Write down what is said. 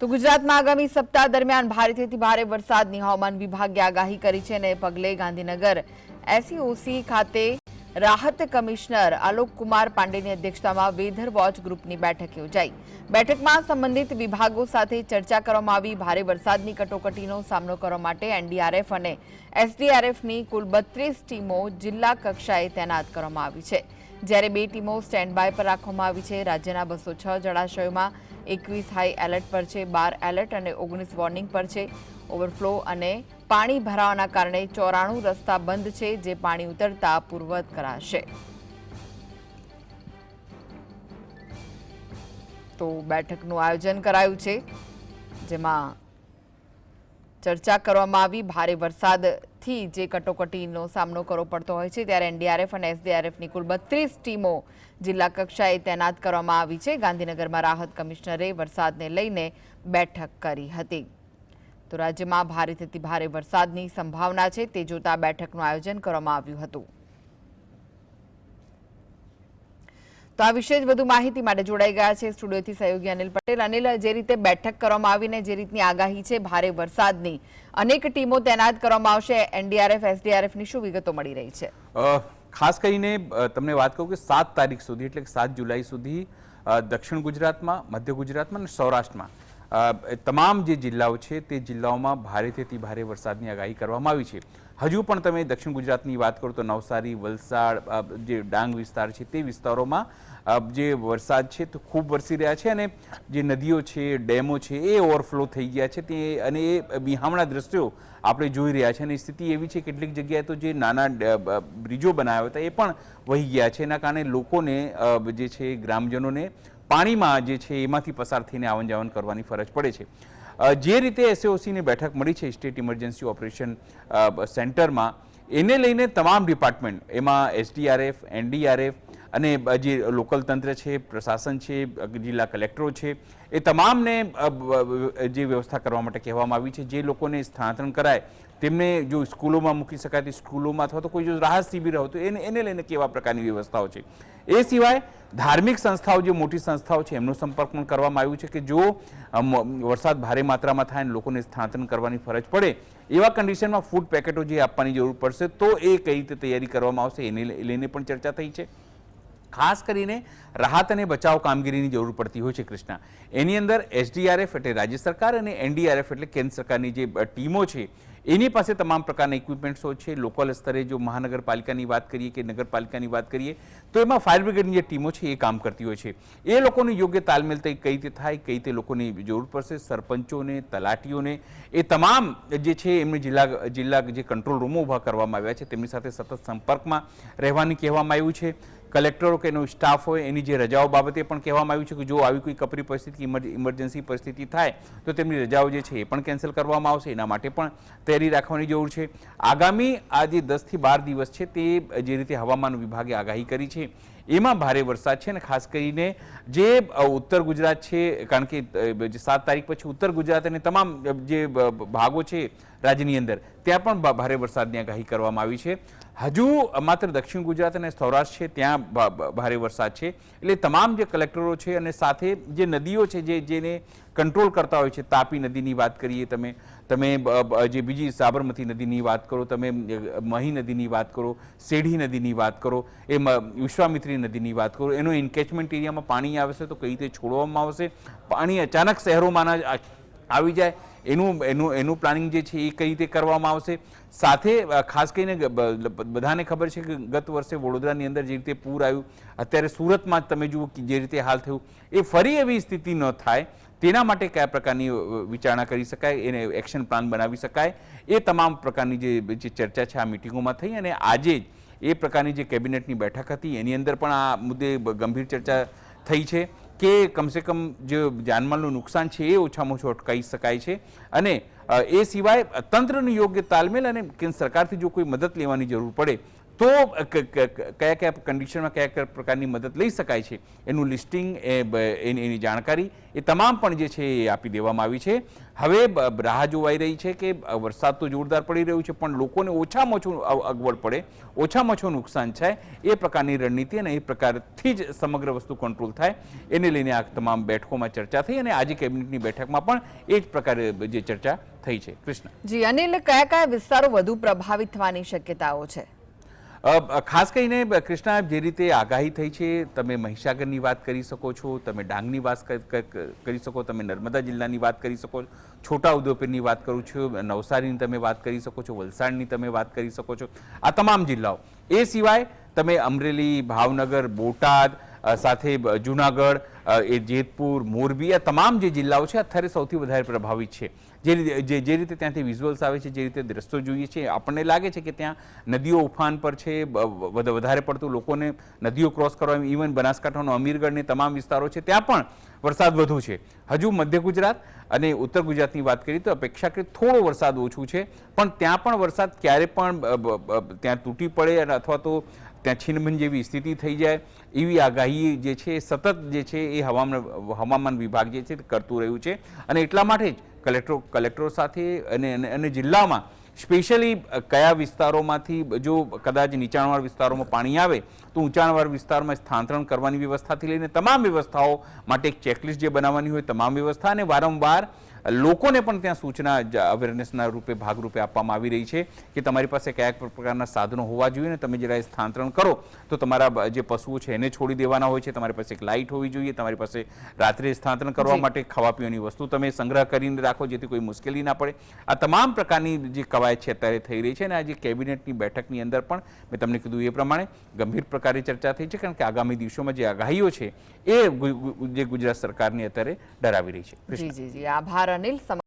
તો ગુજરાતમાં આગામી સપ્તાહ દરમિયાન ભારેથી ભારે વરસાદની હવામાન વિભાગે આગાહી કરી છે અને પગલે ગાંધીનગર એસઈઓસી ખાતે રાહત કમિશનર આલોક કુમાર પાંડેની અધ્યક્ષતામાં વેધર વોચ ગ્રુપની બેઠક યોજાઈ. બેઠકમાં સંબંધિત વિભાગો સાથે ચર્ચા કરવામાં આવી. ભારે વરસાદની કટોકટીનો સામનો કરવા માટે એનડીઆરએફ અને એસડીઆરએફની કુલ બત્રીસ ટીમો જિલ્લા કક્ષાએ તૈનાત કરવામાં આવી છે. જ્યારે બે ટીમો સ્ટેન્ડ બાય પર રાખવામાં આવી છે. રાજ્યના બસો છ જળાશયોમાં એકવીસ હાઈ એલર્ટ પર છે, બાર એલર્ટ અને ઓગણીસ વોર્નિંગ પર છે. ઓવરફ્લો અને પાણી ભરાવાના કારણે ચોરાણું રસ્તા બંધ છે, જે પાણી ઉતરતા પૂર્વત કરાશે. તો બેઠકનું આયોજન કરાયું છે, જેમાં ચર્ચા કરવામાં આવી. ભારે વરસાદથી જે કટોકટીનો સામનો કરવો પડતો હોય છે, ત્યારે એનડીઆરએફ અને એસડીઆરએફની કુલ બત્રીસ ટીમો જિલ્લા કક્ષાએ તૈનાત કરવામાં આવી છે. ગાંધીનગરમાં રાહત કમિશનરે વરસાદને લઈને બેઠક કરી હતી. તો રાજ્યમાં ભારેથી ભારે વરસાદની સંભાવના છે, તે જોતા બેઠકનું આયોજન કરવામાં આવ્યું હતું. તો આ વિશે જ વધુ માહિતી માટે જોડાઈ ગયા છે સ્ટુડિયોથી સહયોગી અનિલ પટેલ. અનિલ, જે રીતે બેઠક કરવામાં આવીને જે રીતની આગાહી છે, ભારે વરસાદની અનેક ટીમો તૈનાત કરવામાં આવશે. એનડીઆરએફ, એસડીઆરએફની શું વિગતો મળી રહી છે? ખાસ કરીને તમને વાત કહું કે સાત તારીખ સુધી, એટલે સાત જુલાઈ સુધી દક્ષિણ ગુજરાતમાં, મધ્ય ગુજરાતમાં અને સૌરાષ્ટ્રમાં તમામ જે જિલ્લાઓ છે, તે જિલ્લાઓમાં ભારેથી ભારે વરસાદની આગાહી કરવામાં આવી છે. હજુ પણ તમે દક્ષિણ ગુજરાતની વાત કરો તો નવસારી, વલસાડ જે ડાંગ વિસ્તાર છે તે વિસ્તારોમાં જે વરસાદ છે તે ખૂબ વરસી રહ્યા છે અને જે નદીઓ છે, ડેમો છે એ ઓવરફ્લો થઈ ગયા છે તે અને એ બિહામણા દ્રશ્યો આપણે જોઈ રહ્યા છે અને સ્થિતિ એવી છે કેટલીક જગ્યાએ તો જે નાના બ્રિજો બનાવ્યા હતા એ પણ વહી ગયા છે. એના કારણે લોકોને જે છે ગ્રામજનોને પાણીમાં જે છે એમાંથી પસાર થઈને આવન જાવન કરવાની ફરજ પડે છે. જે રીતે એસએઓસીની બેઠક મળી છે સ્ટેટ ઇમરજન્સી ઓપરેશન સેન્ટરમાં, એને લઈને તમામ ડિપાર્ટમેન્ટ, એમાં એસડીઆરએફ એનડીઆરએફ અને જે લોકલ તંત્ર છે, પ્રશાસન છે, જિલ્લા કલેક્ટરો છે, એ તમામને જે વ્યવસ્થા કરવા માટે કહેવામાં આવી છે, જે લોકોને સ્થળાંતરણ કરાય, તેમને જો સ્કૂલોમાં મૂકી શકાય, તે સ્કૂલોમાં અથવા તો કોઈ જો રાહત શિબિર હોય એને એને લઈને કેવા પ્રકારની વ્યવસ્થાઓ છે? એ સિવાય ધાર્મિક સંસ્થાઓ, જે મોટી સંસ્થાઓ છે, એમનો સંપર્ક પણ કરવામાં આવ્યું છે કે જો વરસાદ ભારે માત્રામાં થાય અને લોકોને સ્થાનાંતરણ કરવાની ફરજ પડે, એવા કન્ડિશનમાં ફૂડ પેકેટો જે આપવાની જરૂર પડશે, તો એ કઈ રીતે તૈયારી કરવામાં આવશે, એને લઈને પણ ચર્ચા થઈ છે. ખાસ કરીને રાહત અને બચાવ કામગીરીની જરૂર પડતી હોય છે, કૃષ્ણા. એની અંદર એસડીઆરએફ એટલે રાજ્ય સરકાર અને એનડીઆરએફ એટલે કેન્દ્ર સરકારની જે ટીમો છે, એની પાસે તમામ પ્રકારના ઇક્વિપમેન્ટ્સો છે. લોકલ સ્તરે જો મહાનગરપાલિકાની વાત કરીએ કે નગરપાલિકાની વાત કરીએ, તો એમાં ફાયર બ્રિગેડની જે ટીમો છે, એ કામ કરતી હોય છે. એ લોકોની યોગ્ય તાલમેલ કઈ રીતે થાય, કઈ રીતે લોકોની જરૂર પડશે, સરપંચોને, તલાટીઓને, એ તમામ જે છે, એમને જિલ્લા જિલ્લા જે કંટ્રોલ રૂમો ઊભા કરવામાં આવ્યા છે, તેમની સાથે સતત સંપર્કમાં રહેવાની કહેવામાં આવ્યું છે. કલેક્ટરો કે એનો સ્ટાફ હોય, એની જે રજાઓ બાબતે પણ કહેવામાં આવ્યું છે કે જો આવી કોઈ કપરી પરિસ્થિતિ ઇમરજન્સી પરિસ્થિતિ થાય, તો તેમની રજાઓ જે છે એ પણ કેન્સલ કરવામાં આવશે. એના માટે પણ તૈયારી રાખવાની જરૂર છે. આગામી આ જે દસથી બાર દિવસ છે તે જે રીતે હવામાન વિભાગે આગાહી કરી છે એમાં ભારે વરસાદ છે અને ખાસ કરીને જે ઉત્તર ગુજરાત છે, કારણ કે સાત તારીખ પછી ઉત્તર ગુજરાત અને તમામ જે ભાગો છે રાજ્યની અંદર, ત્યાં પણ ભારે વરસાદની આગાહી કરવામાં આવી છે. હજુ માત્ર દક્ષિણ ગુજરાત અને સૌરાષ્ટ્ર છે, ત્યાં ભારે વરસાદ છે. એટલે તમામ જે કલેક્ટરો છે અને સાથે જે નદીઓ છે, જે, જેને કંટ્રોલ કરતા હોય છે. તાપી નદીની વાત કરીએ તમે તમે જે બીજી સાબરમતી નદીની વાત કરો, તમે મહી નદીની વાત કરો સેઢી નદીની વાત કરો, એ વિશ્વામિત્રી નદીની વાત કરો, એનો ઇન્કેચમેન્ટ એરિયામાં પાણી આવશે તો કઈ રીતે છોડવામાં આવશે? પાણી અચાનક શહેરોમાંના આવી જાય. એનું એનું એનું પ્લાનિંગ જે છે એ કઈ રીતે કરવામાં આવશે? સાથે ખાસ કરીને બધાને ખબર છે કે ગત વર્ષે વડોદરાની અંદર જે રીતે પૂર આવ્યું, અત્યારે સુરતમાં જ તમે જુઓ જે રીતે હાલ થયું, એ ફરી એવી સ્થિતિ ન થાય. તેના માટે કયા પ્રકારની વિચારણા કરી શકાય, એને એક્શન પ્લાન બનાવી શકાય, એ તમામ પ્રકારની જે ચર્ચા છે આ મિટિંગોમાં થઈ અને આજે એ પ્રકારની જે કેબિનેટની બેઠક હતી, એની અંદર પણ આ મુદ્દે ગંભીર ચર્ચા થઈ છે કે કમસે કમ જે જાનમાલનું નુકસાન છે એ ઓછામાં ઓછું અટકાવી શકાય છે અને એ સિવાય તંત્રનું યોગ્ય તાલમેલ અને કેન્દ્ર સરકારથી જો કોઈ મદદ લેવાની જરૂર પડે તો કયા કયા કન્ડિશનમાં કયા કયા પ્રકારની મદદ લઈ શકાય છે, એનું લિસ્ટિંગ એની જાણકારી, એ તમામ પણ જે છે, એ આપી દેવામાં આવી છે. હવે રાહ જોવાઈ રહી છે કે વરસાદ તો જોરદાર પડી રહ્યું છે, પણ લોકોને ઓછામાં ઓછું અગવડ પડે, ઓછામાં ઓછું નુકસાન થાય, એ પ્રકારની રણનીતિ અને એ પ્રકારથી જ સમગ્ર વસ્તુ કંટ્રોલ થાય, એને લઈને આ તમામ બેઠકોમાં ચર્ચા થઈ અને આજે કેબિનેટની બેઠકમાં પણ એ જ પ્રકારે જે ચર્ચા થઈ છે. કૃષ્ણ. જી અનિલ કયા કયા વિસ્તારો વધુ પ્રભાવિત થવાની શક્યતાઓ છે? ખાસ કરીને કૃષ્ણા, જે રીતે આગાહી થઈ છે, તમે મહીસાગરની વાત કરી શકો છો, તમે ડાંગની વાત કરી શકો, તમે નર્મદા જિલ્લાની વાત કરી શકો, છોટા ઉદેપુરની વાત કરું છું, નવસારીની તમે વાત કરી શકો છો, વલસાડની તમે વાત કરી શકો છો. આ તમામ જિલ્લાઓ. એ સિવાય તમે અમરેલી, ભાવનગર, બોટાદ સાથે જૂનાગઢ એ જેતપુર, મોરબી આ તમામ જે જિલ્લાઓ છે અત્યારે સૌથી વધારે પ્રભાવિત છે. જે રીતે જે રીતે ત્યાંથી વિઝ્યુઅલ્સ આવે છે, જે રીતે દ્રશ્યો જોઈએ છે, આપણને લાગે છે કે ત્યાં નદીઓ ઉફાન પર છે વધારે પડતું લોકોને નદીઓ ક્રોસ કરવા ઇવન બનાસકાંઠાનો અમીરગઢની તમામ વિસ્તારો છે, ત્યાં પણ વરસાદ વધુ છે. હજુ મધ્ય ગુજરાત અને ઉત્તર ગુજરાતની વાત કરીએ તો અપેક્ષાકૃત થોડો વરસાદ ઓછું છે, પણ ત્યાં પણ વરસાદ ક્યારે પણ ત્યાં તૂટી પડે અથવા તો ત્યાં છીનભન જેવી સ્થિતિ થઈ જાય, એવી આગાહી જે છે, સતત જે છે, એ હવામાન હવામાન વિભાગ જે છે કરતું રહ્યું છે. અને એટલા માટે જ કલેક્ટરો કલેક્ટરો સાથે અને- અને જિલ્લામાં સ્પેશિયલી કયા વિસ્તારોમાંથી, જો કદાચ નીચાણવાળા વિસ્તારોમાં પાણી આવે, તો ઊંચાણવાળા વિસ્તારમાં સ્થાનાંતરણ કરવાની વ્યવસ્થાથી લઈને તમામ વ્યવસ્થાઓ માટે એક ચેકલિસ્ટ જે બનાવવાની હોય, તમામ વ્યવસ્થા અને વારંવાર લોકોને પણ ત્યાં સૂચના અવેરનેસના રૂપે ભાગરૂપે આપવામાં આવી રહી છે કે તમારી પાસે કયા પ્રકારના સાધનો હોવા જોઈએ ને તમે જ્યારે સ્થાનાંતરણ કરો તો તમારા જે પશુઓ છે એને છોડી દેવાના હોય છે તમારી પાસે એક લાઇટ હોવી જોઈએ તમારી પાસે રાત્રે સ્થાનાંતરણ કરવા માટે ખાવા પીવાની વસ્તુ તમે સંગ્રહ કરીને રાખો જેથી કોઈ મુશ્કેલી ના પડે. આ તમામ પ્રકારની જે કવાયત છે અત્યારે થઈ રહી છે અને આજે કેબિનેટની બેઠકની અંદર પણ મેં તમને કીધું એ પ્રમાણે ગંભીર પ્રકારે ચર્ચા થઈ છે કારણ કે આગામી દિવસોમાં જે આગાહીઓ છે એ જે ગુજરાત સરકારની અત્યારે ડરાવી રહી છે. જી જી જી. આભાર. અનિલ